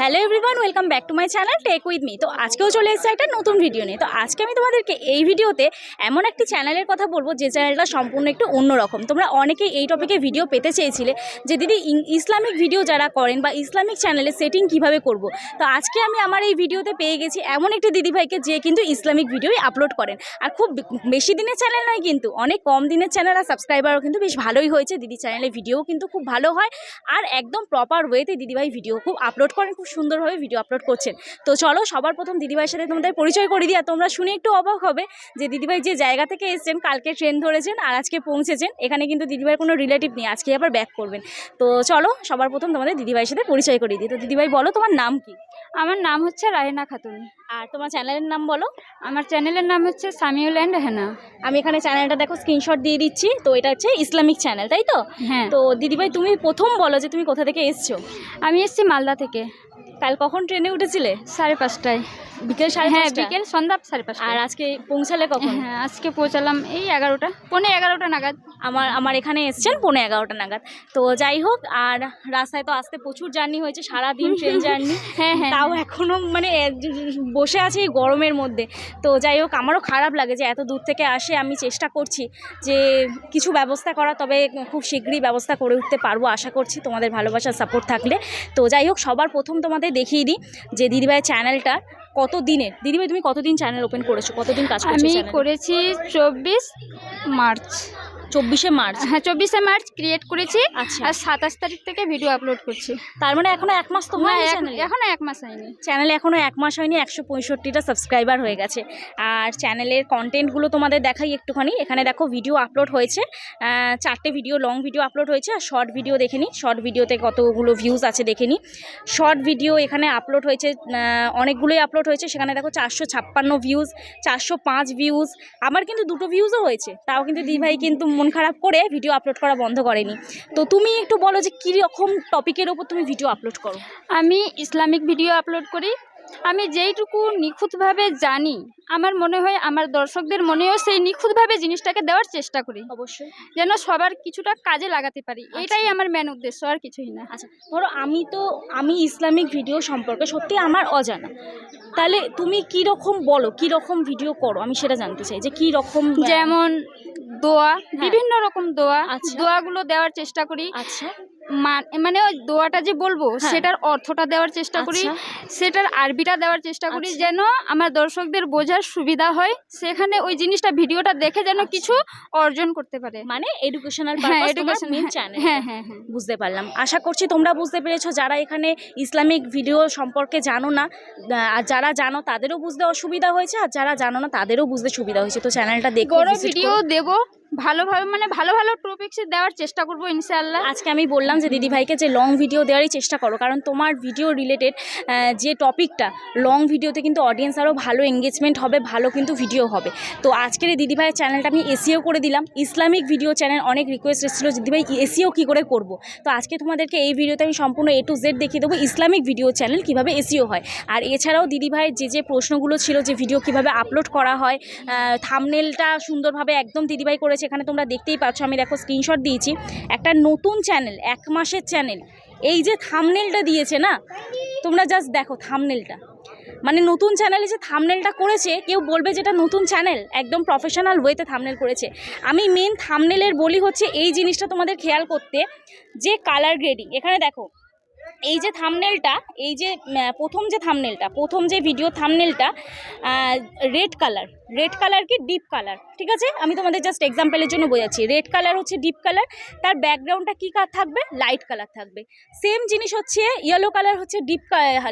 Hello everyone welcome back to my channel tech with me তো আজকেও চলে এসেছে একটা নতুন ভিডিও নিয়ে। তো আজকে আমি তোমাদেরকে এই ভিডিওতে এমন একটি চ্যানেলের কথা বলব, যে চ্যানেলটা সম্পূর্ণ একটু অন্যরকম। তোমরা অনেকেই এই টপিকে ভিডিও পেতে চেয়েছিলে, যে দিদি ইসলামিক ভিডিও যারা করেন বা ইসলামিক চ্যানেলে সেটিং কীভাবে করব? তো আজকে আমি আমার এই ভিডিওতে পেয়ে গেছি এমন একটি দিদিভাইকে যে কিন্তু ইসলামিক ভিডিওই আপলোড করেন। আর খুব বেশি দিনের চ্যানেল নয় কিন্তু, অনেক কম দিনের চ্যানেল আর সাবস্ক্রাইবারও কিন্তু বেশ ভালোই হয়েছে। দিদি চ্যানেলে ভিডিও কিন্তু খুব ভালো হয়, আর একদম প্রপার ওয়েতে দিদিভাই ভিডিও খুব আপলোড করেন। খুব সুন্দরভাবে ভিডিও আপলোড করছেন। তো চলো সবার প্রথম দিদিভাইয়ের সাথে তোমাদের পরিচয় করে দিই আর তোমরা শুনে একটু অবাক হবে যে দিদিভাই যে জায়গা থেকে এসেছেন কালকে ট্রেন ধরেছেন আর আজকে পৌঁছেছেন এখানে কিন্তু দিদিভাইয়ের কোনো রিলেটিভ নেই। আজকে আবার ব্যাক করবেন। তো চলো সবার প্রথম তোমাদের দিদিভাইয়ের সাথে পরিচয় করে দিই। তো দিদিভাই বলো তোমার নাম কি? আমার নাম হচ্ছে রায়না খাতুন। আর তোমার চ্যানেলের নাম বলো? আমার চ্যানেলের নাম হচ্ছে সামিউল অ্যান্ড হেনা। আমি এখানে চ্যানেলটা দেখো স্ক্রিনশট দিয়ে দিচ্ছি। তো এটা হচ্ছে ইসলামিক চ্যানেল তাই তো? হ্যাঁ। তো দিদিভাই তুমি প্রথম বলো যে তুমি কোথা থেকে এসছো? আমি এসেছি মালদা থেকে। কাল কখন ট্রেনে উঠেছিলে? সাড়ে পাঁচটায়। বিকেল সাড়ে হ্যাঁ বিকেল সন্ধ্যা সাড়ে পাঁচটা আর আজকে পৌঁছালে কখন? হ্যাঁ আজকে পৌঁছালাম এই এগারোটা পৌনে এগারোটা নাগাদ। আমার আমার এখানে এসছেন পৌনে এগারোটা নাগাদ। তো যাই হোক আর রাস্তায় তো আসতে প্রচুর জার্নি হয়েছে সারা দিন ট্রেন জার্নি হ্যাঁ হ্যাঁ। তাও এখনও মানে বসে আছে এই গরমের মধ্যে। তো যাই হোক আমারও খারাপ লাগে যে এত দূর থেকে আসে আমি চেষ্টা করছি যে কিছু ব্যবস্থা করা তবে খুব শীঘ্রই ব্যবস্থা করে উঠতে পারব। আশা করছি তোমাদের ভালোবাসার সাপোর্ট থাকলে। তো যাই হোক সবার প্রথম তোমাদের দেখিয়ে দিই যে দিদিভাইয়ের চ্যানেলটা কত দিনে দিদিভাই তুমি কতদিন চ্যানেল ওপেন করেছ? কতদিন কাজ করছ আমি করেছি চব্বিশ মার্চ। চব্বিশে মার্চ। হ্যাঁ চব্বিশে মার্চ ক্রিয়েট করেছি। আচ্ছা। আর সাতাশ তারিখ থেকে ভিডিও আপলোড করছি। তার মানে এখনও এক মাস তো হয়নি এখনও এক মাস হয়নি। চ্যানেলে এখনও এক মাস হয়নি একশো পঁয়ষট্টিটা সাবস্ক্রাইবার হয়ে গেছে। আর চ্যানেলের কন্টেন্টগুলো তোমাদের দেখাই একটুখানি। এখানে দেখো ভিডিও আপলোড হয়েছে। চারটে ভিডিও লং ভিডিও আপলোড হয়েছে। আর শর্ট ভিডিও দেখে নিই শর্ট ভিডিওতে কতগুলো ভিউজ আছে দেখে নিই শর্ট ভিডিও এখানে আপলোড হয়েছে অনেকগুলোই আপলোড হয়েছে। সেখানে দেখো চারশো ছাপ্পান্ন ভিউজ চারশো পাঁচ ভিউজ আমার কিন্তু দুটো ভিউজও হয়েছে। তাও কিন্তু দিদিভাই কিন্তু মন খারাপ করে ভিডিও আপলোড করা বন্ধ করেনি। তো তুমি একটু বলো যে কী রকম টপিকের ওপর তুমি ভিডিও আপলোড করো? আমি ইসলামিক ভিডিও আপলোড করি। আমি যেইটুকু নিখুঁতভাবে জানি আমার মনে হয় আমার দর্শকদের মনেও সেই নিখুঁতভাবে জিনিসটাকে দেওয়ার চেষ্টা করি। অবশ্যই। যেন সবার কিছুটা কাজে লাগাতে পারি। এটাই আমার মেন উদ্দেশ্য আর কিছুই না। আচ্ছা ধরো আমি তো আমি ইসলামিক ভিডিও সম্পর্কে সত্যি আমার অজানা। তাহলে তুমি কি রকম বলো কি রকম ভিডিও করো? আমি সেটা জানতে চাই যে কি রকম যেমন দোয়া বিভিন্ন রকম দোয়া দোয়া দোয়াগুলো দেওয়ার চেষ্টা করি। আচ্ছা। মানে ওই দোয়াটা যে বলব হ্যাঁ। সেটার অর্থটা দেওয়ার চেষ্টা করি আচ্ছা। সেটার আরবিটা দেওয়ার চেষ্টা করি আচ্ছা। যেন আমার দর্শকদের বোঝার সুবিধা হয় সেখানে ওই জিনিসটা ভিডিওটা দেখে যেন আচ্ছা। কিছু অর্জন করতে পারে মানে এডুকেশনাল হ্যাঁ হ্যাঁ হ্যাঁ হ্যাঁ বুঝতে পারলাম আশা করছি তোমরা বুঝতে পেরেছ যারা এখানে ইসলামিক ভিডিও সম্পর্কে জানো না আর যারা জানো তাদেরও বুঝতে অসুবিধা হয়েছে আর যারা জানো না তাদেরও বুঝতে সুবিধা হয়েছে তো চ্যানেলটা দেখো ভিডিও। দেব ভালোভাবে মানে ভালো ভালো টপিক্স দেওয়ার চেষ্টা করব ইনশাআল্লাহ। আজকে আমি বললাম যে দিদিভাইকে যে লং ভিডিও দেওয়ারই চেষ্টা করো, কারণ তোমার ভিডিও রিলেটেড যে টপিকটা লং ভিডিওতে কিন্তু অডিয়েন্স আরও ভালো এঙ্গেজমেন্ট হবে, ভালো কিন্তু ভিডিও হবে। তো আজকের এই দিদিভাইয়ের চ্যানেলটা আমি এসিও করে দিলাম। ইসলামিক ভিডিও চ্যানেল অনেক রিকোয়েস্ট এসেছিল দিদিভাই এসিও কী করে করব? তো আজকে তোমাদেরকে এই ভিডিওতে আমি সম্পূর্ণ এ টু জেড দেখিয়ে দেবো ইসলামিক ভিডিও চ্যানেল কীভাবে এসিও হয়। আর এছাড়াও দিদিভাইয়ের যে যে প্রশ্নগুলো ছিল যে ভিডিও কীভাবে আপলোড করা হয় থামনেলটা সুন্দরভাবে একদম দিদিভাই করেছে এখানে তোমরা দেখতেই পাচ্ছ, আমি দেখো স্ক্রিনশট দিয়েছি। একটা নতুন চ্যানেল এক মাসের চ্যানেল এই যে থামনেলটা দিয়েছে না? তোমরা জাস্ট দেখো থামনেলটা মানে নতুন চ্যানেলে যে থামনেলটা করেছে, কেউ বলবে যেটা নতুন চ্যানেল একদম প্রফেশনাল ওয়েতে থামনেল করেছে। আমি মেন থামনেলের বলি হচ্ছে, এই জিনিসটা তোমাদের খেয়াল করতে, যে কালার গ্রেডিং এখানে দেখো এই যে থামনেলটা এই যে প্রথম যে থামনেলটা প্রথম যে ভিডিও থামনেলটা রেড কালার রেড কালার কি ডিপ কালার ঠিক আছে? আমি তোমাদের জাস্ট এক্সাম্পলের জন্য বোঝাচ্ছি। রেড কালার হচ্ছে ডিপ কালার তার ব্যাকগ্রাউন্ডটা কী কার থাকবে? লাইট কালার থাকবে। সেম জিনিস হচ্ছে ইয়েলো কালার হচ্ছে ডিপ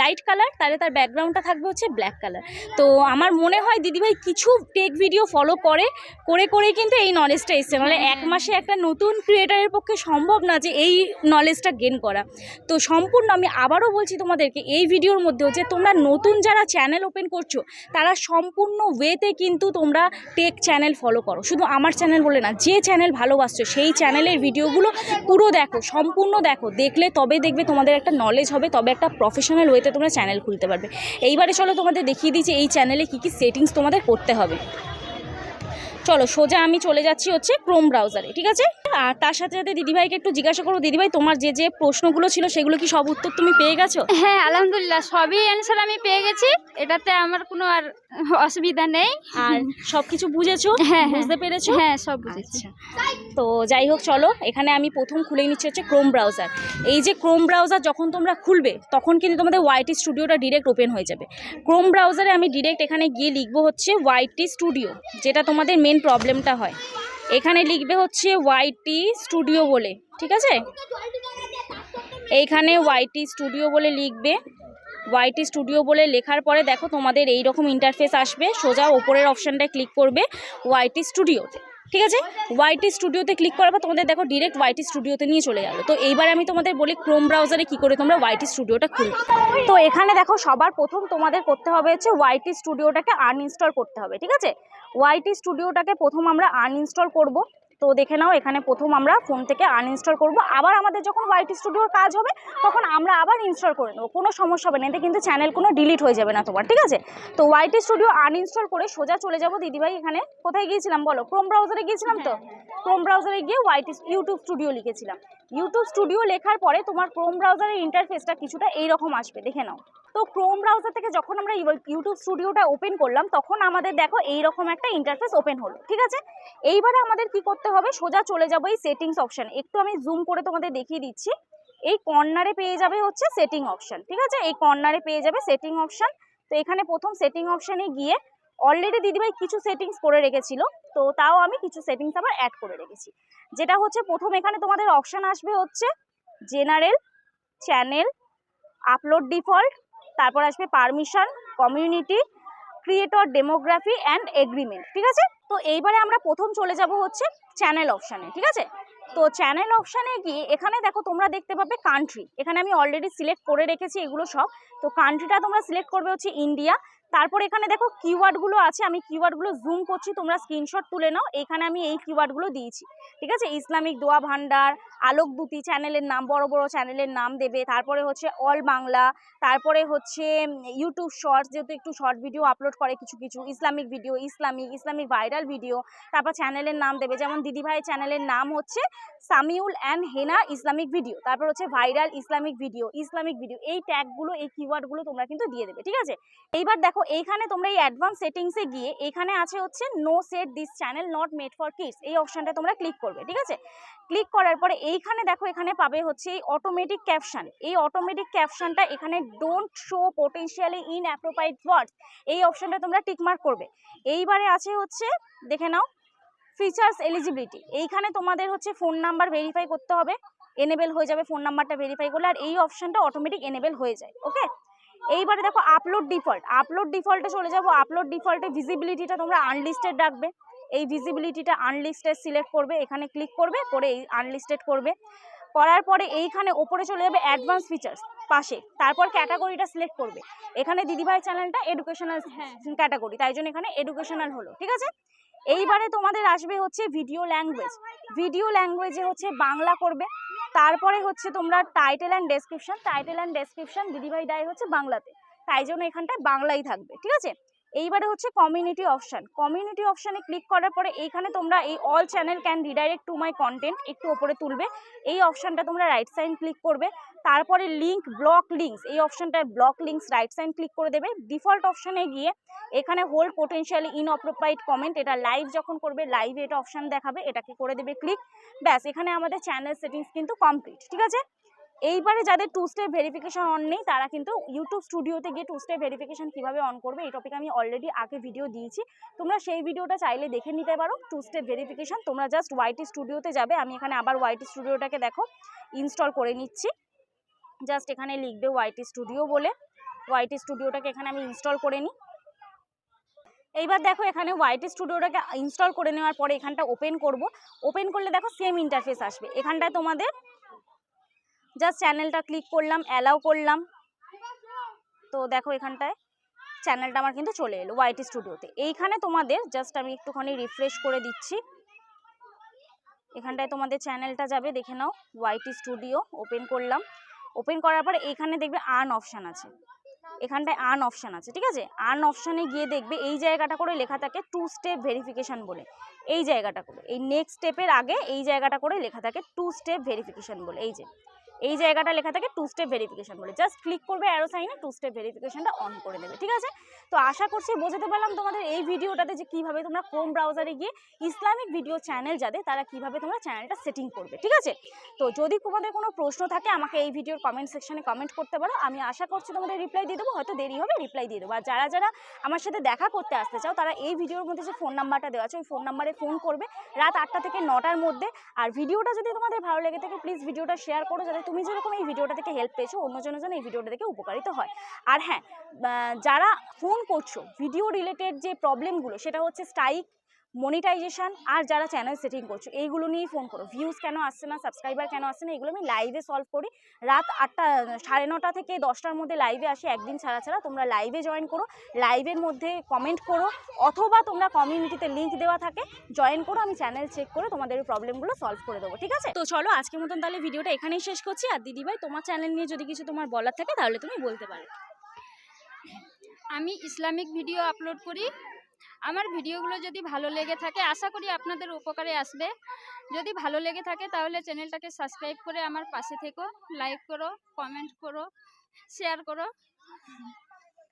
লাইট কালার তাহলে তার ব্যাকগ্রাউন্ডটা থাকবে হচ্ছে ব্ল্যাক কালার তো আমার মনে হয় দিদিভাই কিছু টেক ভিডিও ফলো করে করে করে কিন্তু এই নলেজটা এসছে। নাহলে এক মাসে একটা নতুন ক্রিয়েটারের পক্ষে সম্ভব না যে এই নলেজটা গেন করা। তো সম্পূর্ণ আমি আবারও বলছি তোমাদেরকে, এই ভিডিওর মধ্যেও যে তোমরা নতুন যারা চ্যানেল ওপেন করছ, তারা সম্পূর্ণ ওয়েতে কিন্তু তোমরা টেক চ্যানেল ফলো করো। শুধু আমার চ্যানেল বলে না, যে চ্যানেল ভালোবাসছো, সেই চ্যানেলের ভিডিওগুলো পুরো দেখো, সম্পূর্ণ দেখো। দেখলে তবে দেখবে তোমাদের একটা নলেজ হবে, তবে একটা প্রফেশনাল ওয়েতে তোমরা চ্যানেল খুলতে পারবে। এইবারে চলো তোমাদের দেখিয়ে দিচ্ছি এই চ্যানেলে কী কী সেটিংস তোমাদের করতে হবে। চলো, সোজা আমি চলে যাচ্ছি হচ্ছে ক্রোম ব্রাউজারে ঠিক আছে? আর তার সাথে সাথে দিদিভাইকে একটু জিজ্ঞাসা করব দিদিভাই, তোমার যে যে প্রশ্নগুলো ছিল সেগুলো কি সব উত্তর তুমি পেয়ে গেছো? হ্যাঁ আলহামদুলিল্লাহ, সবই অ্যান্সার আমি পেয়ে গেছি। এটাতে আমার কোনো আর অসুবিধা নেই। আর সব কিছু বুঝেছ? হ্যাঁ, হ্যাঁ। বুঝতে পেরেছ? হ্যাঁ সব বুঝেছি। আচ্ছা। তো যাই হোক চলো এখানে আমি প্রথম খুলে নিচ্ছি হচ্ছে ক্রোম ব্রাউজার এই যে ক্রোম ব্রাউজার যখন তোমরা খুলবে তখন কিন্তু তোমাদের ওয়াইটি স্টুডিওটা ডিরেক্ট ওপেন হয়ে যাবে। ক্রোম ব্রাউজারে আমি ডিরেক্ট এখানে গিয়ে লিখব হচ্ছে ওয়াইটি স্টুডিও যেটা তোমাদের মেন প্রবলেমটা হয়। এখানে লিখবে হচ্ছে ওয়াইটি স্টুডিও বলে ঠিক আছে? এইখানে ওয়াইটি স্টুডিও বলে লিখবে ওয়াইটি স্টুডিও বলে লেখার পরে দেখো তোমাদের এই রকম ইন্টারফেস আসবে। সোজা ওপরের অপশানটায় ক্লিক করবে ওয়াইটি স্টুডিওতে ঠিক আছে? ওয়াইটি স্টুডিওতে ক্লিক করার পর তোমাদের দেখো ডিরেক্ট ওয়াইটি স্টুডিওতে নিয়ে চলে যাবে তো এইবার আমি তোমাদের বলি ক্রোম ব্রাউজারে কি করে তোমরা ওয়াইটি স্টুডিওটা খুলবে। তো এখানে দেখো সবার প্রথম তোমাদের করতে হবে হচ্ছে ওয়াইটি স্টুডিওটাকে আনইনস্টল করতে হবে। ঠিক আছে? ওয়াইটি স্টুডিওটাকে প্রথম আমরা আনইনস্টল করব। তো দেখে নাও এখানে প্রথম আমরা ফোন থেকে আনইনস্টল করব। আবার আমাদের যখন ওয়াইটি স্টুডিওর কাজ হবে তখন আমরা আবার ইনস্টল করে নেব। কোনো সমস্যা হবে না এতে কিন্তু চ্যানেল কোনো ডিলিট হয়ে যাবে না তোমার ঠিক আছে? তো ওয়াইটি স্টুডিও আনইনস্টল করে সোজা চলে যাব। দিদিভাই এখানে কোথায় গিয়েছিলাম বলো? ক্রোম ব্রাউজারে গিয়েছিলাম তো? ক্রোম ব্রাউজারে গিয়ে ওয়াইটি ইউটিউব স্টুডিও লিখেছিলাম। ইউটিউব স্টুডিও লেখার পরে তোমার ক্রোম ব্রাউজারের ইন্টারফেসটা কিছুটা এইরকম আসবে দেখে নাও। তো ক্রোম ব্রাউজার থেকে যখন আমরা ইউ- ইউটিউব স্টুডিওটা ওপেন করলাম তখন আমাদের দেখো এইরকম একটা ইন্টারফেস ওপেন হলো ঠিক আছে? এইবারে আমাদের কি করতে হবে, সোজা চলে যাব এই সেটিংস অপশন একটু আমি জুম করে তোমাদের দেখিয়ে দিচ্ছি। এই কর্নারে পেয়ে যাবে হচ্ছে সেটিং অপশন ঠিক আছে? এই কর্নারে পেয়ে যাবে সেটিং অপশন তো এখানে প্রথম সেটিং অপশনে গিয়ে অলরেডি দিদিভাই কিছু সেটিংস করে রেখেছিল, তো তাও আমি কিছু সেটিংস আবার অ্যাড করে রেখেছি। যেটা হচ্ছে প্রথম এখানে তোমাদের অপশান আসবে হচ্ছে জেনারেল চ্যানেল আপলোড ডিফল্ট তারপর আসবে permission community creator demography and agreement ঠিক আছে? তো এইবারে আমরা প্রথম চলে যাব হচ্ছে চ্যানেল অপশানে ঠিক আছে? তো চ্যানেল অপশানে গিয়ে এখানে দেখো তোমরা দেখতে পাবে কান্ট্রি এখানে আমি অলরেডি সিলেক্ট করে রেখেছি এগুলো সব। তো কান্ট্রিটা তোমরা সিলেক্ট করবে হচ্ছে ইন্ডিয়া তারপর এখানে দেখো কিওয়ার্ডগুলো আছে, আমি কিওয়ার্ডগুলো জুম করছি, তোমরা স্ক্রিনশট তুলে নাও, এখানে আমি এই কিওয়ার্ডগুলো দিয়েছি, ঠিক আছে? ইসলামিক দোয়া ভান্ডার আলোকদূতি চ্যানেলের নাম, বড় বড় চ্যানেলের নাম দেবে, তারপরে হচ্ছে অল বাংলা, তারপরে হচ্ছে ইউটিউব শর্টস যেহেতু একটু শর্ট ভিডিও আপলোড করে কিছু কিছু, Islamic video Islamic Islamic viral video তারপর চ্যানেলের নাম দেবে, যেমন দিদিভাই চ্যানেলের নাম হচ্ছে Samiul and Hena Islamic video তারপর হচ্ছে viral Islamic video Islamic video এই ট্যাগগুলো এই কিওয়ার্ডগুলো তোমরা কিন্তু দিয়ে দেবে, ঠিক আছে? এইবার দেখো এইখানে তোমরা এই অ্যাডভান্স সেটিংসে গিয়ে এখানে আছে হচ্ছে no set this channel not made for kids এই অপশনটা তোমরা ক্লিক করবে, ঠিক আছে? ক্লিক করার পরে এইখানে দেখো, এখানে পাবে হচ্ছে এই অটোমেটিক ক্যাপশন এই অটোমেটিক ক্যাপশনটা এখানে don't show potentially inappropriate words এই অপশনটা তোমরা টিকমার্ক করবে। এইবারে আছে হচ্ছে, দেখে নাও ফিচার্স এলিজিবিলিটি এইখানে তোমাদের হচ্ছে ফোন নাম্বার ভেরিফাই করতে হবে। এনেবেল হয়ে যাবে ফোন নাম্বারটা ভেরিফাই করলে, আর এই অপশনটা অটোমেটিক এনেবেল হয়ে যায় ওকে এইবারে দেখো আপলোড ডিফল্ট আপলোড ডিফল্টে চলে যাব। আপলোড ডিফল্টে ভিজিবিলিটিটা তোমরা আনলিস্টেড রাখবে। এই ভিজিবিলিটিটা আনলিস্টেড সিলেক্ট করবে এখানে ক্লিক করবে করে এই আনলিস্টেড করবে। করার পরে এইখানে ওপরে চলে যাবে অ্যাডভান্স ফিচার্স পাশে। তারপর ক্যাটাগরিটা সিলেক্ট করবে। এখানে দিদিভাই চ্যানেলটা এডুকেশনাল ক্যাটাগরি তাই জন্য এখানে এডুকেশনাল হলো ঠিক আছে? এইবারে তোমাদের আসবে হচ্ছে ভিডিও ল্যাঙ্গুয়েজ ভিডিও ল্যাঙ্গুয়েজে হচ্ছে বাংলা করবে। তারপরে হচ্ছে তোমরা title and description title and description দিদিভাই দেয় হচ্ছে বাংলাতে। তাই জন্য এখানটায় বাংলাই থাকবে, ঠিক আছে? এইবারে হচ্ছে কমিউনিটি অপশান কমিউনিটি অপশানে ক্লিক করার পরে এইখানে তোমরা এই all channel can redirect to my content একটু ওপরে তুলবে। এই অপশানটা তোমরা রাইট সাইন ক্লিক করবে। তারপরে লিঙ্ক ব্লক লিঙ্কস এই অপশানটায় block links right sign click করে দেবে। ডিফল্ট অপশানে গিয়ে এখানে হোল্ড পোটেনশিয়ালি ইনঅপ্রোপ্রাইট কমেন্ট এটা লাইভ যখন করবে লাইভে এটা অপশান দেখাবে, এটাকে করে দেবে ক্লিক ব্যাস, এখানে আমাদের চ্যানেল সেটিংস কিন্তু কমপ্লিট ঠিক আছে? এইবারে যাদের টু স্টেপ ভেরিফিকেশন অন নেই, তারা কিন্তু ইউটিউব স্টুডিওতে গিয়ে টু স্টেপ ভেরিফিকেশন কীভাবে অন করবে, এই টপিক আমি অলরেডি আগে ভিডিও দিয়েছি। তোমরা সেই ভিডিওটা চাইলে দেখে নিতে পারো টু স্টেপ ভেরিফিকেশন তোমরা জাস্ট ওয়াইটি স্টুডিওতে যাবে, আমি এখানে আবার ওয়াইটি স্টুডিওটাকে দেখো ইনস্টল করে নিচ্ছি। জাস্ট এখানে লিখবে ওয়াইটি স্টুডিও বলে। ওয়াইটি স্টুডিওটাকে এখানে আমি ইনস্টল করে নিই। এইবার দেখো এখানে ওয়াইটি স্টুডিওটাকে ইনস্টল করে নেওয়ার পরে এখানটা ওপেন করব। ওপেন করলে দেখো সেম ইন্টারফেস আসবে। এখানটায় তোমাদের জাস্ট চ্যানেলটা ক্লিক করলাম অ্যালাউ করলাম। তো দেখো এখানটায় চ্যানেলটা আমার কিন্তু চলে এলো ওয়াইটি স্টুডিওতে এইখানে তোমাদের জাস্ট আমি একটুখানি রিফ্রেশ করে দিচ্ছি। এখানটায় তোমাদের চ্যানেলটা যাবে, দেখে নাও ওয়াইটি স্টুডিও ওপেন করলাম। ওপেন করার পরে এইখানে দেখবে আর্ন অপশান আছে। এখানটায় আর্ন অপশান আছে, ঠিক আছে? আর্ন অপশানে গিয়ে দেখবে এই জায়গাটা করে লেখা থাকে টু স্টেপ ভেরিফিকেশান বলে। এই জায়গাটা করে, এই নেক্সট স্টেপের আগে এই জায়গাটা করে লেখা থাকে টু স্টেপ ভেরিফিকেশান বলে। এই যে এই জায়গাটা লেখা থাকে টু স্টেপ ভেরিফিকেশান বলে। জাস্ট ক্লিক করবে অ্যারো সাইনে টু স্টেপ ভেরিফিকেশানটা অন করে দেবে, ঠিক আছে? তো আশা করছি বোঝাতে পারলাম তোমাদের এই ভিডিওটাতে যে কীভাবে তোমরা ক্রোম ব্রাউজারে গিয়ে ইসলামিক ভিডিও চ্যানেল যাদের তারা কীভাবে তোমরা চ্যানেলটা সেটিং করবে, ঠিক আছে? তো যদি তোমাদের কোনো প্রশ্ন থাকে, আমাকে এই ভিডিওর কমেন্ট সেকশনে কমেন্ট করতে পারো। আমি আশা করছি তোমাদের রিপ্লাই দিয়ে দেবো, হয়তো দেরি হবে রিপ্লাই দিয়ে দেবো। আর যারা যারা আমার সাথে দেখা করতে আসতে চাও, তারা এই ভিডিওর মধ্যে যে ফোন নাম্বারটা দেওয়া আছে, ওই ফোন নাম্বারে ফোন করবে। রাত আটটা থেকে নটার মধ্যে। আর ভিডিওটা যদি তোমাদের ভালো লেগে থাকে প্লিজ ভিডিওটা শেয়ার করো, যাতে তুমি যেরকম এই ভিডিওটা থেকে হেল্প পেয়েছ অন্যজনের যেন এই ভিডিওটা থেকে উপকারিত হয়। আর হ্যাঁ যারা ফোন করছ ভিডিও রিলেটেড যে প্রবলেমগুলো সেটা হচ্ছে স্ট্রাইক মনিটাইজেশন আর যারা চ্যানেল সেটিং করছ, এইগুলো নিয়েই ফোন করো। ভিউজ কেন আসছে না সাবস্ক্রাইবার কেন আসছে না এগুলো আমি লাইভে সলভ করি। রাত আটটা, সাড়ে নটা থেকে দশটার মধ্যে লাইভে আসি, একদিন ছাড়া ছাড়া। তোমরা লাইভে জয়েন করো লাইভের মধ্যে কমেন্ট করো, অথবা তোমরা কমিউনিটিতে লিঙ্ক দেওয়া থাকে জয়েন করো, আমি চ্যানেল চেক করে তোমাদের প্রবলেমগুলো সলভ করে দেবো, ঠিক আছে? তো চলো, আজকের মতন তাহলে ভিডিওটা এখানেই শেষ করছি। আর দিদিভাই, তোমার চ্যানেল নিয়ে যদি কিছু তোমার বলার থাকে, তাহলে তুমি বলতে পারো। আমি ইসলামিক ভিডিও আপলোড করি। আমার ভিডিওগুলো যদি ভালো লেগে থাকে, আশা করি আপনাদের উপকারে আসবে। যদি ভালো লেগে থাকে তাহলে চ্যানেলটাকে সাবস্ক্রাইব করে আমার পাশে থেকো, লাইক করো, কমেন্ট করো, শেয়ার করো।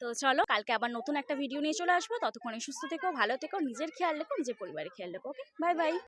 তো চলো, কালকে আবার নতুন একটা ভিডিও নিয়ে চলে আসব। ততক্ষণে সুস্থ থেকো, ভালো থেকো, নিজের খেয়াল রেখো, নিজের পরিবারের খেয়াল রেখো, ওকে? Bye bye.